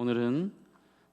오늘은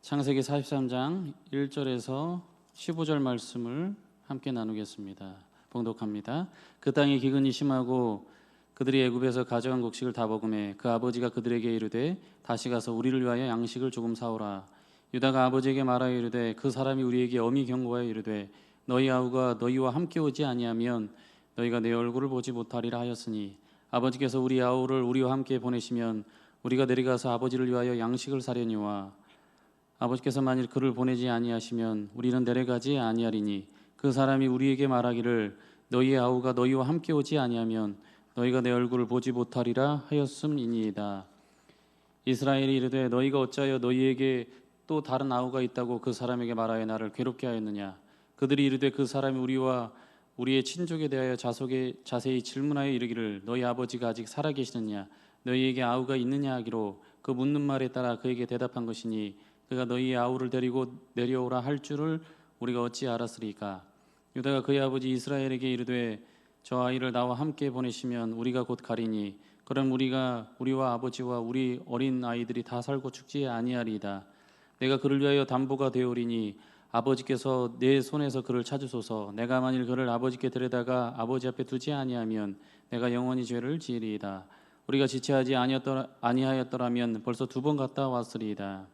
창세기 43장 1절에서 15절 말씀을 함께 나누겠습니다. 봉독합니다. 그 땅이 기근이 심하고 그들이 애굽에서 가져간 곡식을 다 먹음에 그 아버지가 그들에게 이르되 다시 가서 우리를 위하여 양식을 조금 사오라. 유다가 아버지에게 말하여 이르되 그 사람이 우리에게 엄히 경고하여 이르되 너희 아우가 너희와 함께 오지 아니하면 너희가 내 얼굴을 보지 못하리라 하였으니 아버지께서 우리 아우를 우리와 함께 보내시면 우리가 내려가서 아버지를 위하여 양식을 사려니와 아버지께서 만일 그를 보내지 아니하시면 우리는 내려가지 아니하리니 그 사람이 우리에게 말하기를 너희의 아우가 너희와 함께 오지 아니하면 너희가 내 얼굴을 보지 못하리라 하였음이니이다. 이스라엘이 이르되 너희가 어찌하여 너희에게 또 다른 아우가 있다고 그 사람에게 말하여 나를 괴롭게 하였느냐 그들이 이르되 그 사람이 우리와 우리의 친족에 대하여 자속에 자세히 질문하여 이르기를 너희 아버지가 아직 살아 계시느냐 너희에게 아우가 있느냐 하기로 그 묻는 말에 따라 그에게 대답한 것이니 그가 너희의 아우를 데리고 내려오라 할 줄을 우리가 어찌 알았으리까? 유다가 그의 아버지 이스라엘에게 이르되 저 아이를 나와 함께 보내시면 우리가 곧 가리니 그럼 우리가 우리와 아버지와 우리 어린 아이들이 다 살고 죽지 아니하리이다. 내가 그를 위하여 담보가 되오리니 아버지께서 내 손에서 그를 찾으소서. 내가 만일 그를 아버지께 데려다가 아버지 앞에 두지 아니하면 내가 영원히 죄를 지으리이다 우리가 지체하지 아니었더라, 아니하였더라 면 벌써 두 번 갔다 왔으리이다.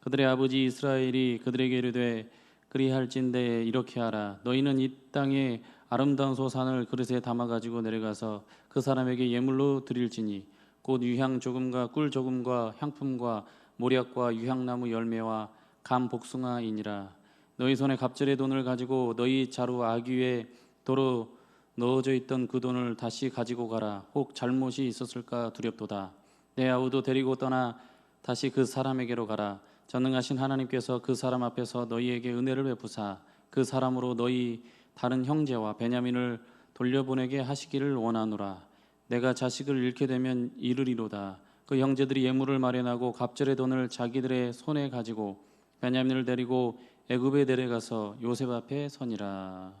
그들의 아버지 이스라엘이 그들에게 이르되 그리할진대 이렇게 하라. 너희는 이 땅에 아름다운 소산을 그릇에 담아 가지고 내려가서 그 사람에게 예물로 드릴지니 곧 유향 조금과 꿀 조금과 향품과 모략과 유향나무 열매와 감 복숭아이니라. 너희 손에 갑절의 돈을 가지고 너희 자루 아귀에 도로 넣어져 있던 그 돈을 다시 가지고 가라. 혹 잘못이 있었을까 두렵도다. 내 아우도 데리고 떠나 다시 그 사람에게로 가라. 전능하신 하나님께서 그 사람 앞에서 너희에게 은혜를 베푸사 그 사람으로 너희 다른 형제와 베냐민을 돌려보내게 하시기를 원하노라. 내가 자식을 잃게 되면 이르리로다. 그 형제들이 예물을 마련하고 갑절의 돈을 자기들의 손에 가지고 베냐민을 데리고 애굽에 데려가서 요셉 앞에 서니라.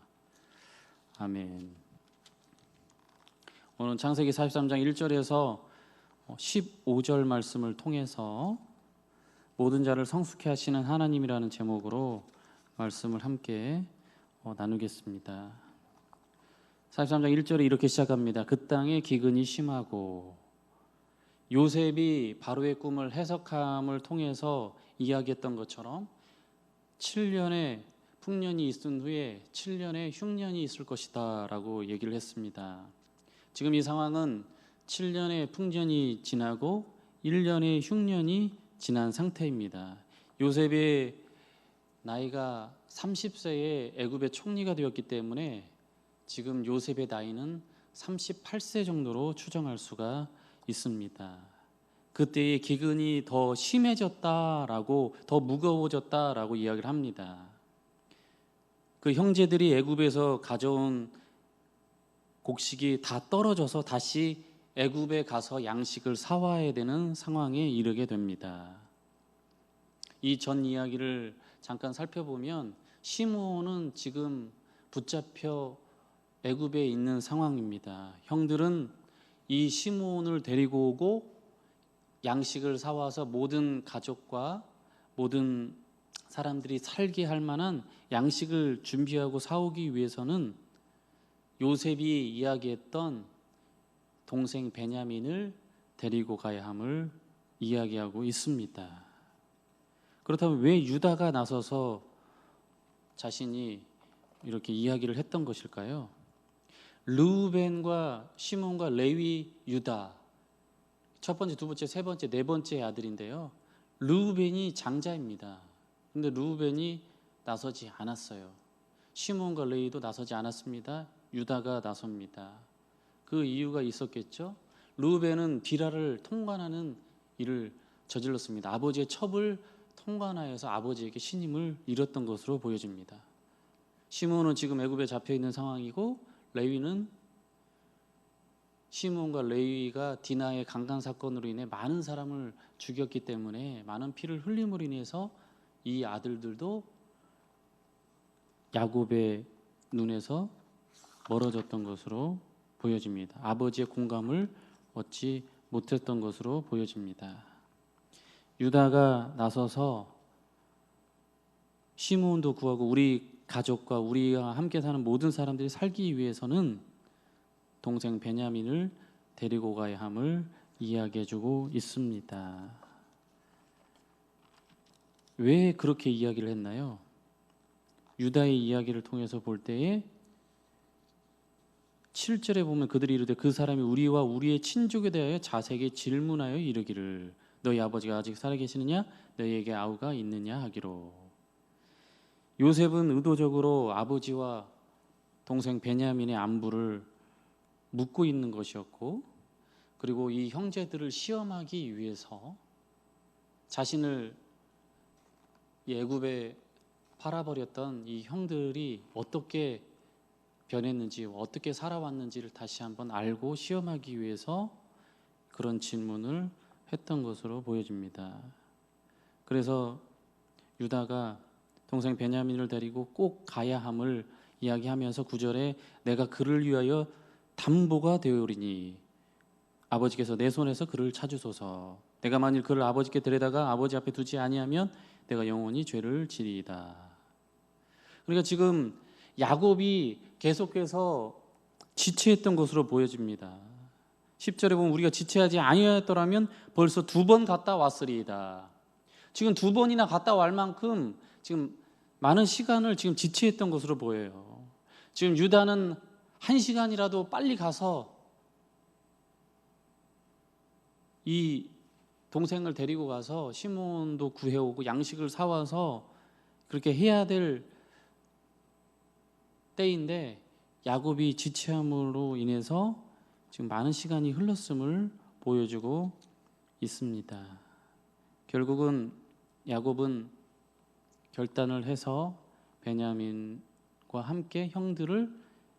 아멘 오늘 창세기 43장 1절에서 15절 말씀을 통해서 모든 자를 성숙해 하시는 하나님이라는 제목으로 말씀을 함께 어, 나누겠습니다. 43장 1절에 이렇게 시작합니다. 그 땅에 기근이 심하고 요셉이 바로의 꿈을 해석함을 통해서 이야기했던 것처럼 7년의 풍년이 있은 후에 7년의 흉년이 있을 것이다라고 얘기를 했습니다. 지금 이 상황은 7년의 풍년이 지나고 1년의 흉년이 지난 상태입니다. 요셉의 나이가 30세에 애굽의 총리가 되었기 때문에 지금 요셉의 나이는 38세 정도로 추정할 수가 있습니다. 그때의 기근이 더 심해졌다라고 더 무거워졌다라고 이야기를 합니다. 그 형제들이 애굽에서 가져온 곡식이 다 떨어져서 다시 애굽에 가서 양식을 사와야 되는 상황에 이르게 됩니다. 이 전 이야기를 잠깐 살펴보면 시므온은 지금 붙잡혀 애굽에 있는 상황입니다. 형들은 이 시므온을 데리고 오고 양식을 사와서 모든 가족과 모든 사람들이 살게 할 만한 양식을 준비하고 사오기 위해서는 요셉이 이야기했던 동생 베냐민을 데리고 가야 함을 이야기하고 있습니다. 그렇다면 왜 유다가 나서서 자신이 이렇게 이야기를 했던 것일까요? 르우벤과 시몬과 레위, 유다 첫 번째, 두 번째, 세 번째, 네 번째 아들인데요. 르우벤이 장자입니다. 근데 르우벤이 나서지 않았어요. 시몬과 레위도 나서지 않았습니다. 유다가 나섭니다. 그 이유가 있었겠죠. 르우벤은 비라를 통관하는 일을 저질렀습니다. 아버지의 첩을 통관하여서 아버지에게 신임을 잃었던 것으로 보여집니다. 시몬은 지금 애굽에 잡혀 있는 상황이고 레위는 시몬과 레위가 디나의 강간 사건으로 인해 많은 사람을 죽였기 때문에 많은 피를 흘림으로 인해서 이 아들들도 야곱의 눈에서 멀어졌던 것으로 보여집니다. 아버지의 공감을 얻지 못했던 것으로 보여집니다. 유다가 나서서 시므온도 구하고 우리 가족과 우리와 함께 사는 모든 사람들이 살기 위해서는 동생 베냐민을 데리고 가야 함을 이야기해주고 있습니다. 왜 그렇게 이야기를 했나요? 유다의 이야기를 통해서 볼 때에 7절에 보면 그들이 이르되 그 사람이 우리와 우리의 친족에 대하여 자세히 질문하여 이르기를 너희 아버지가 아직 살아 계시느냐? 너희에게 아우가 있느냐? 하기로. 요셉은 의도적으로 아버지와 동생 베냐민의 안부를 묻고 있는 것이었고 그리고 이 형제들을 시험하기 위해서 자신을 이 애굽에 팔아버렸던 이 형들이 어떻게 변했는지 어떻게 살아왔는지를 다시 한번 알고 시험하기 위해서 그런 질문을 했던 것으로 보여집니다. 그래서 유다가 동생 베냐민을 데리고 꼭 가야 함을 이야기하면서 구절에 내가 그를 위하여 담보가 되오리니 아버지께서 내 손에서 그를 찾으소서 내가 만일 그를 아버지께 데려다가 아버지 앞에 두지 아니하면 내가 영원히 죄를 지리이다. 그러니까 지금 야곱이 계속해서 지체했던 것으로 보여집니다. 10절에 보면 우리가 지체하지 아니하였더라면 벌써 두 번 갔다 왔으리이다. 지금 두 번이나 갔다 갈 만큼 지금 많은 시간을 지금 지체했던 것으로 보여요. 지금 유다는 한 시간이라도 빨리 가서 이 동생을 데리고 가서 시몬도 구해오고 양식을 사와서 그렇게 해야 될 때인데 야곱이 지체함으로 인해서 지금 많은 시간이 흘렀음을 보여주고 있습니다. 결국은 야곱은 결단을 해서 베냐민과 함께 형들을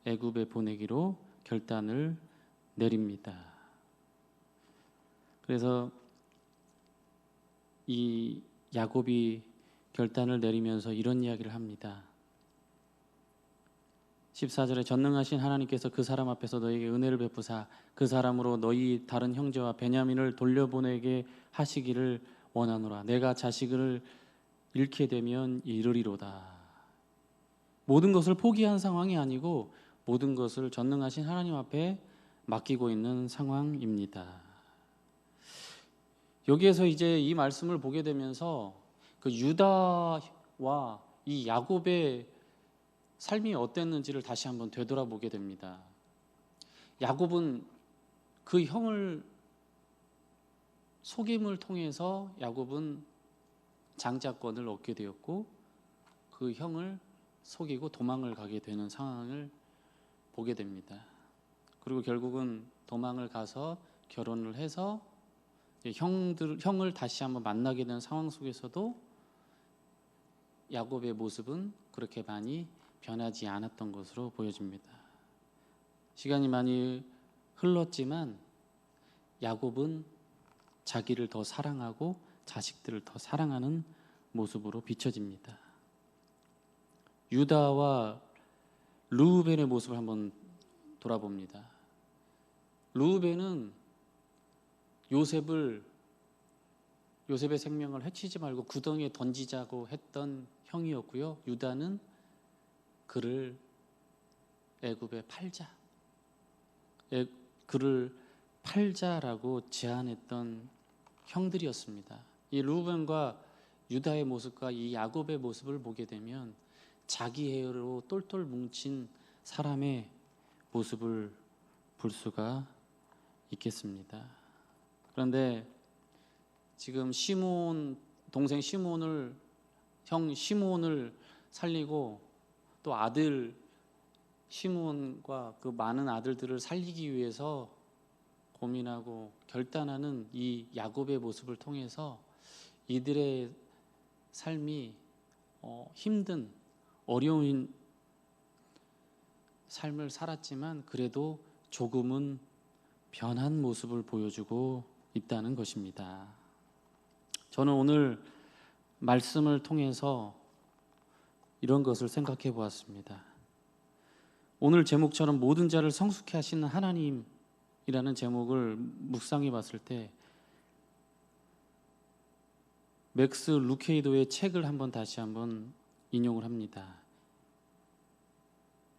애굽에 보내기로 결단을 내립니다. 그래서 이 야곱이 결단을 내리면서 이런 이야기를 합니다. 14절에 전능하신 하나님께서 그 사람 앞에서 너에게 은혜를 베푸사 그 사람으로 너희 다른 형제와 베냐민을 돌려보내게 하시기를 원하노라 내가 자식을 잃게 되면 이르리로다 모든 것을 포기한 상황이 아니고 모든 것을 전능하신 하나님 앞에 맡기고 있는 상황입니다. 여기에서 이제 이 말씀을 보게 되면서 그 유다와 이 야곱의 삶이 어땠는지를 다시 한번 되돌아보게 됩니다. 야곱은 그 형을 속임을 통해서 야곱은 장자권을 얻게 되었고 그 형을 속이고 도망을 가게 되는 상황을 보게 됩니다. 그리고 결국은 도망을 가서 결혼을 해서 형들 형을 다시 한번 만나게 되는 상황 속에서도 야곱의 모습은 그렇게 많이 변하지 않았던 것으로 보여집니다. 시간이 많이 흘렀지만 야곱은 자기를 더 사랑하고 자식들을 더 사랑하는 모습으로 비춰집니다. 유다와 루벤의 모습을 한번 돌아봅니다. 루벤은 요셉을 요셉의 생명을 해치지 말고 구덩이에 던지자고 했던 형이었고요. 유다는 그를 애굽에 팔자. 애, 그를 팔자라고 제안했던 형들이었습니다. 이 루벤과 유다의 모습과 이 야곱의 모습을 보게 되면 자기 해로 똘똘 뭉친 사람의 모습을 볼 수가 있겠습니다. 그런데 지금 시몬 동생 시몬을 형 시몬을 살리고 또 아들 시몬과 그 많은 아들들을 살리기 위해서 고민하고 결단하는 이 야곱의 모습을 통해서 이들의 삶이 어, 힘든 어려운 삶을 살았지만 그래도 조금은 변한 모습을 보여주고 있다는 것입니다. 저는 오늘 말씀을 통해서 이런 것을 생각해 보았습니다. 오늘 제목처럼 모든 자를 성숙해 하시는 하나님이라는 제목을 묵상해 봤을 때 맥스 루케이도의 책을 한번 다시 한번 인용을 합니다.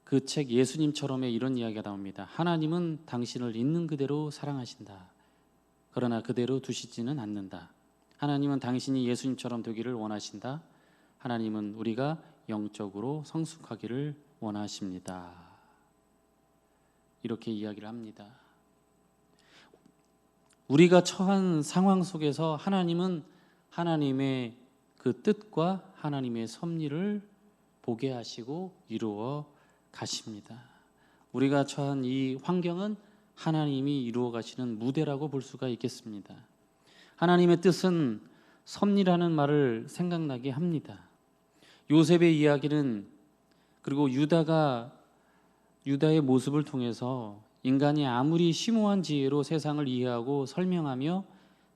그 책 예수님처럼의 이런 이야기가 나옵니다. 하나님은 당신을 있는 그대로 사랑하신다. 그러나 그대로 두시지는 않는다. 하나님은 당신이 예수님처럼 되기를 원하신다. 하나님은 우리가 영적으로 성숙하기를 원하십니다. 이렇게 이야기를 합니다. 우리가 처한 상황 속에서 하나님은 하나님의 그 뜻과 하나님의 섭리를 보게 하시고 이루어 가십니다. 우리가 처한 이 환경은 하나님이 이루어 가시는 무대라고 볼 수가 있겠습니다. 하나님의 뜻은 섭리라는 말을 생각나게 합니다. 요셉의 이야기는 그리고 유다가 유다의 모습을 통해서 인간이 아무리 심오한 지혜로 세상을 이해하고 설명하며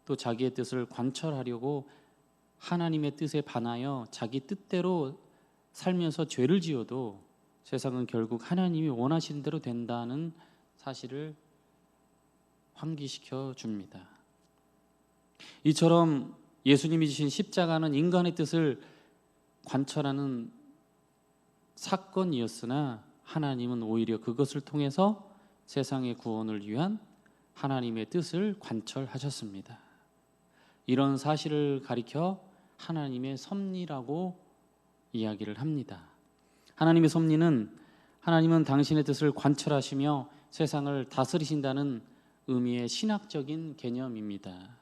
또 자기의 뜻을 관철하려고 하나님의 뜻에 반하여 자기 뜻대로 살면서 죄를 지어도 세상은 결국 하나님이 원하시는 대로 된다는 사실을 환기시켜 줍니다. 이처럼 예수님이 지신 십자가는 인간의 뜻을 관철하는 사건이었으나 하나님은 오히려 그것을 통해서 세상의 구원을 위한 하나님의 뜻을 관철하셨습니다. 이런 사실을 가리켜 하나님의 섭리라고 이야기를 합니다. 하나님의 섭리는 하나님은 당신의 뜻을 관철하시며 세상을 다스리신다는 의미의 신학적인 개념입니다.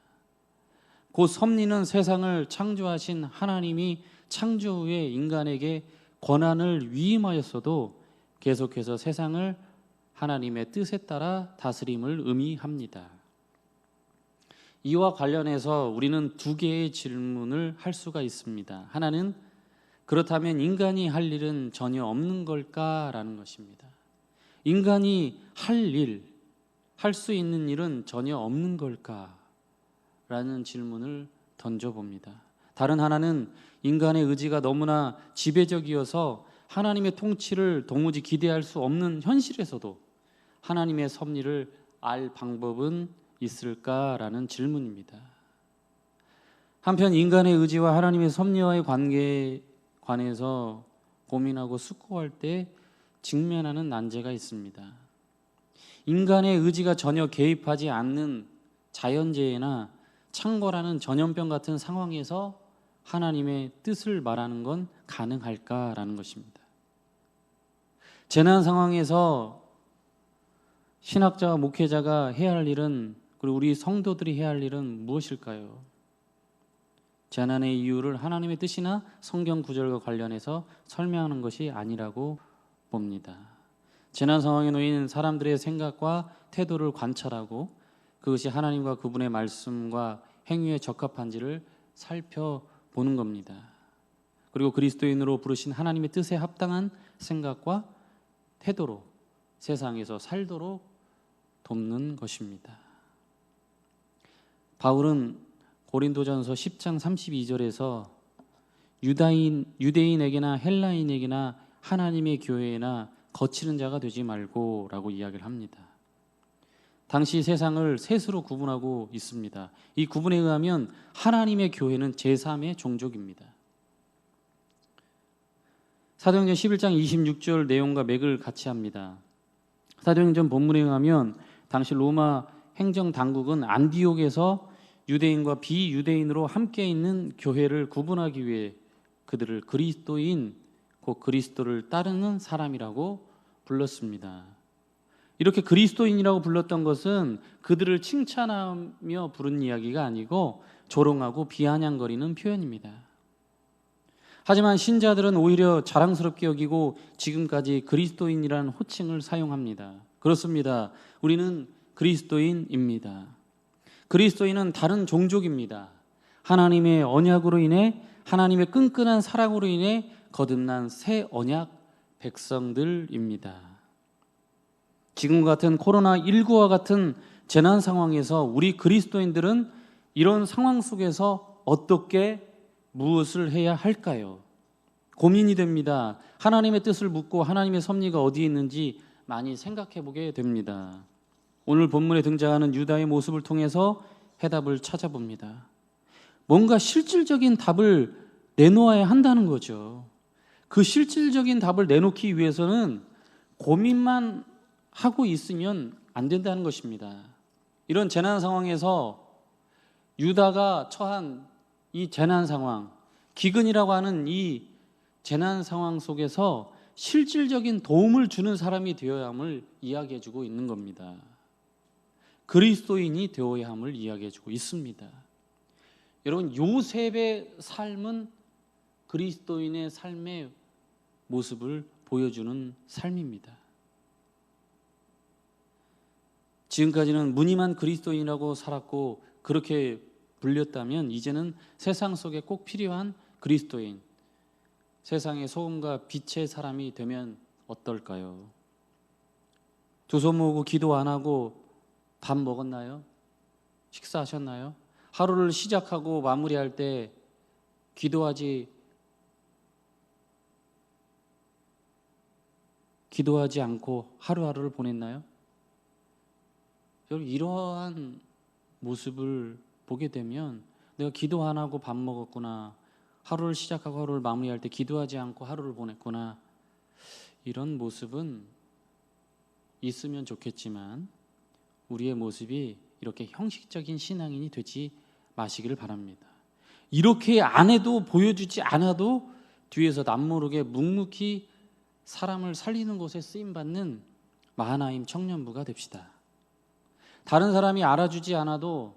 곧 섭리는 세상을 창조하신 하나님이 창조 후에 인간에게 권한을 위임하였어도 계속해서 세상을 하나님의 뜻에 따라 다스림을 의미합니다. 이와 관련해서 우리는 두 개의 질문을 할 수가 있습니다. 하나는 그렇다면 인간이 할 일은 전혀 없는 걸까라는 것입니다. 인간이 할 일, 할 수 있는 일은 전혀 없는 걸까라는 질문을 던져봅니다. 다른 하나는 인간의 의지가 너무나 지배적이어서 하나님의 통치를 도무지 기대할 수 없는 현실에서도 하나님의 섭리를 알 방법은 있을까라는 질문입니다. 한편 인간의 의지와 하나님의 섭리와의 관계에 관해서 고민하고 숙고할 때 직면하는 난제가 있습니다. 인간의 의지가 전혀 개입하지 않는 자연재해나 창궐하는 전염병 같은 상황에서 하나님의 뜻을 말하는 건 가능할까라는 것입니다. 재난 상황에서 신학자와 목회자가 해야 할 일은 그리고 우리 성도들이 해야 할 일은 무엇일까요? 재난의 이유를 하나님의 뜻이나 성경 구절과 관련해서 설명하는 것이 아니라고 봅니다. 재난 상황에 놓인 사람들의 생각과 태도를 관찰하고 그것이 하나님과 그분의 말씀과 행위에 적합한지를 살펴 보는 겁니다. 그리고 그리스도인으로 부르신 하나님의 뜻에 합당한 생각과 태도로 세상에서 살도록 돕는 것입니다. 바울은 고린도전서 10장 32절에서 유다인 유대인에게나 헬라인에게나 하나님의 교회나 거치는 자가 되지 말고라고 이야기를 합니다. 당시 세상을 셋으로 구분하고 있습니다. 이 구분에 의하면 하나님의 교회는 제3의 종족입니다. 사도행전 11장 26절 내용과 맥을 같이 합니다. 사도행전 본문에 의하면 당시 로마 행정 당국은 안디옥에서 유대인과 비유대인으로 함께 있는 교회를 구분하기 위해 그들을 그리스도인 곧 그리스도를 따르는 사람이라고 불렀습니다. 이렇게 그리스도인이라고 불렀던 것은 그들을 칭찬하며 부른 이야기가 아니고 조롱하고 비아냥거리는 표현입니다. 하지만 신자들은 오히려 자랑스럽게 여기고 지금까지 그리스도인이라는 호칭을 사용합니다. 그렇습니다. 우리는 그리스도인입니다. 그리스도인은 다른 종족입니다. 하나님의 언약으로 인해 하나님의 끈끈한 사랑으로 인해 거듭난 새 언약 백성들입니다. 지금 같은 코로나19와 같은 재난 상황에서 우리 그리스도인들은 이런 상황 속에서 어떻게 무엇을 해야 할까요? 고민이 됩니다. 하나님의 뜻을 묻고 하나님의 섭리가 어디에 있는지 많이 생각해 보게 됩니다. 오늘 본문에 등장하는 유다의 모습을 통해서 해답을 찾아봅니다. 뭔가 실질적인 답을 내놓아야 한다는 거죠. 그 실질적인 답을 내놓기 위해서는 고민만 하고 있으면 안 된다는 것입니다. 이런 재난 상황에서 유다가 처한 이 재난 상황, 기근이라고 하는 이 재난 상황 속에서 실질적인 도움을 주는 사람이 되어야 함을 이야기해 주고 있는 겁니다. 그리스도인이 되어야 함을 이야기해 주고 있습니다. 여러분 요셉의 삶은 그리스도인의 삶의 모습을 보여주는 삶입니다. 지금까지는 무늬만 그리스도인이라고 살았고 그렇게 불렸다면 이제는 세상 속에 꼭 필요한 그리스도인, 세상의 소금과 빛의 사람이 되면 어떨까요? 두 손 모으고 기도 안 하고 밥 먹었나요? 식사하셨나요? 하루를 시작하고 마무리할 때 기도하지 기도하지 않고 하루하루를 보냈나요? 여러분 이러한 모습을 보게 되면 내가 기도 안 하고 밥 먹었구나. 하루를 시작하고 하루를 마무리할 때 기도하지 않고 하루를 보냈구나. 이런 모습은 있으면 좋겠지만 우리의 모습이 이렇게 형식적인 신앙인이 되지 마시기를 바랍니다. 이렇게 안 해도 보여주지 않아도 뒤에서 남모르게 묵묵히 사람을 살리는 곳에 쓰임 받는 마하나임 청년부가 됩시다. 다른 사람이 알아주지 않아도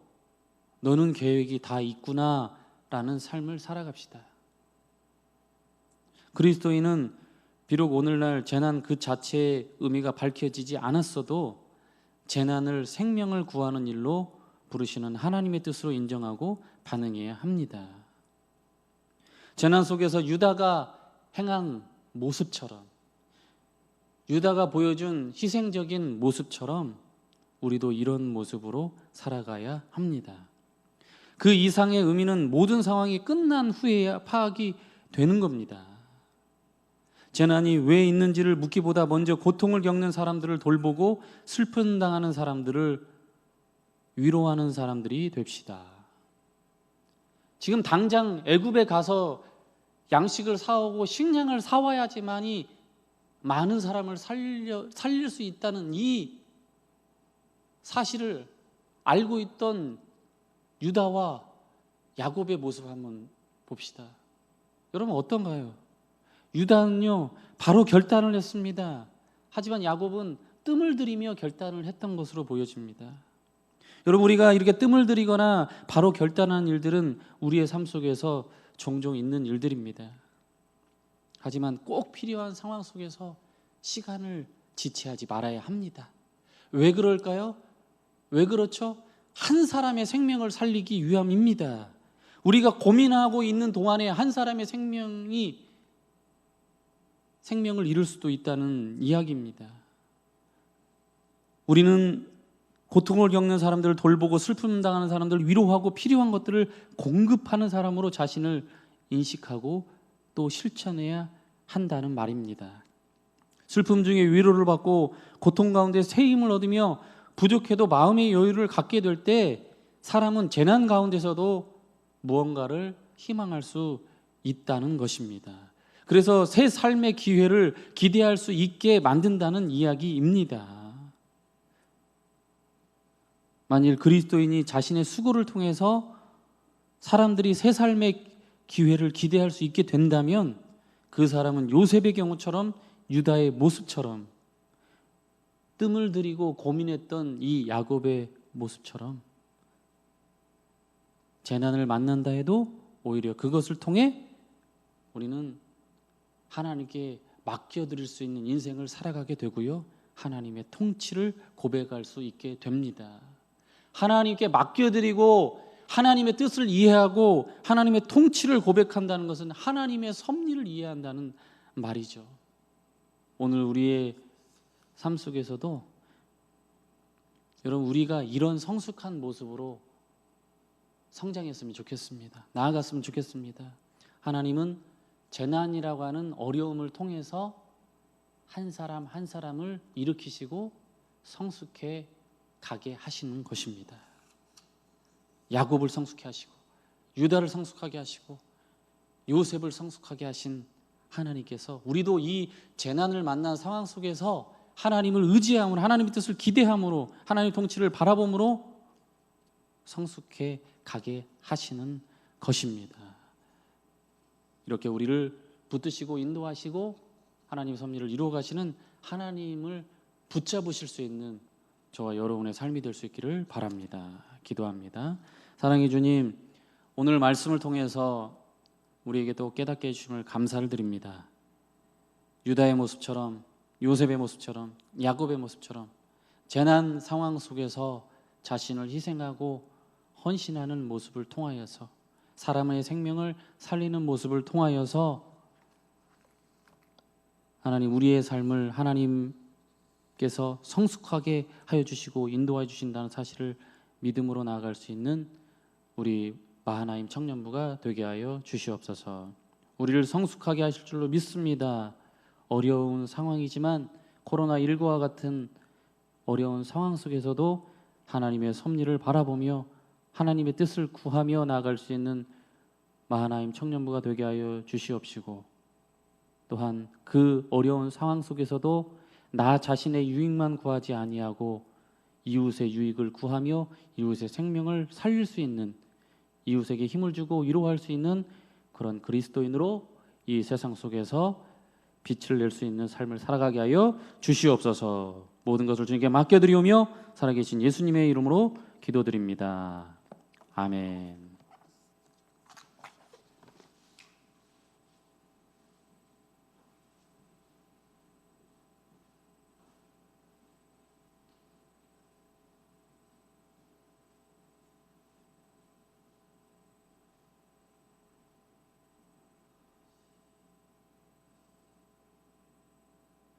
너는 계획이 다 있구나 라는 삶을 살아갑시다. 그리스도인은 비록 오늘날 재난 그 자체의 의미가 밝혀지지 않았어도 재난을 생명을 구하는 일로 부르시는 하나님의 뜻으로 인정하고 반응해야 합니다. 재난 속에서 유다가 행한 모습처럼 유다가 보여준 희생적인 모습처럼 우리도 이런 모습으로 살아가야 합니다. 그 이상의 의미는 모든 상황이 끝난 후에야 파악이 되는 겁니다. 재난이 왜 있는지를 묻기보다 먼저 고통을 겪는 사람들을 돌보고 슬픈 당하는 사람들을 위로하는 사람들이 됩시다. 지금 당장 애굽에 가서 양식을 사오고 식량을 사와야지만이 많은 사람을 살려, 살릴 수 있다는 이 사실을 알고 있던 유다와 야곱의 모습 한번 봅시다. 여러분 어떤가요? 유다는요 바로 결단을 했습니다. 하지만 야곱은 뜸을 들이며 결단을 했던 것으로 보여집니다. 여러분 우리가 이렇게 뜸을 들이거나 바로 결단한 일들은 우리의 삶 속에서 종종 있는 일들입니다. 하지만 꼭 필요한 상황 속에서 시간을 지체하지 말아야 합니다. 왜 그럴까요? 왜 그렇죠? 한 사람의 생명을 살리기 위함입니다. 우리가 고민하고 있는 동안에 한 사람의 생명이 생명을 잃을 수도 있다는 이야기입니다. 우리는 고통을 겪는 사람들을 돌보고 슬픔 당하는 사람들을 위로하고 필요한 것들을 공급하는 사람으로 자신을 인식하고 또 실천해야 한다는 말입니다. 슬픔 중에 위로를 받고 고통 가운데 새 힘을 얻으며 부족해도 마음의 여유를 갖게 될 때 사람은 재난 가운데서도 무언가를 희망할 수 있다는 것입니다. 그래서 새 삶의 기회를 기대할 수 있게 만든다는 이야기입니다. 만일 그리스도인이 자신의 수고를 통해서 사람들이 새 삶의 기회를 기대할 수 있게 된다면 그 사람은 요셉의 경우처럼 유다의 모습처럼 뜸을 들이고 고민했던 이 야곱의 모습처럼 재난을 만난다 해도 오히려 그것을 통해 우리는 하나님께 맡겨드릴 수 있는 인생을 살아가게 되고요. 하나님의 통치를 고백할 수 있게 됩니다. 하나님께 맡겨드리고 하나님의 뜻을 이해하고 하나님의 통치를 고백한다는 것은 하나님의 섭리를 이해한다는 말이죠. 오늘 우리의 삶 속에서도 여러분 우리가 이런 성숙한 모습으로 성장했으면 좋겠습니다. 나아갔으면 좋겠습니다. 하나님은 재난이라고 하는 어려움을 통해서 한 사람 한 사람을 일으키시고 성숙해 가게 하시는 것입니다. 야곱을 성숙해 하시고 유다를 성숙하게 하시고 요셉을 성숙하게 하신 하나님께서 우리도 이 재난을 만난 상황 속에서 하나님을 의지함으로 하나님의 뜻을 기대함으로 하나님의 통치를 바라봄으로 성숙해 가게 하시는 것입니다. 이렇게 우리를 붙드시고 인도하시고 하나님의 섭리를 이루어 가시는 하나님을 붙잡으실 수 있는 저와 여러분의 삶이 될 수 있기를 바랍니다. 기도합니다. 사랑해 주님, 오늘 말씀을 통해서 우리에게 또 깨닫게 해주심을 감사를 드립니다. 유다의 모습처럼 요셉의 모습처럼 야곱의 모습처럼 재난 상황 속에서 자신을 희생하고 헌신하는 모습을 통하여서 사람의 생명을 살리는 모습을 통하여서 하나님 우리의 삶을 하나님께서 성숙하게 하여 주시고 인도해 주신다는 사실을 믿음으로 나아갈 수 있는 우리 마하나임 청년부가 되게 하여 주시옵소서. 우리를 성숙하게 하실 줄로 믿습니다. 어려운 상황이지만 코로나 19와 같은 어려운 상황 속에서도 하나님의 섭리를 바라보며 하나님의 뜻을 구하며 나아갈 수 있는 마하나임 청년부가 되게 하여 주시옵시고 또한 그 어려운 상황 속에서도 나 자신의 유익만 구하지 아니하고 이웃의 유익을 구하며 이웃의 생명을 살릴 수 있는 이웃에게 힘을 주고 위로할 수 있는 그런 그리스도인으로 이 세상 속에서 빛을 낼 수 있는 삶을 살아가게 하여 주시옵소서. 모든 것을 주님께 맡겨드리오며 살아계신 예수님의 이름으로 기도드립니다. 아멘.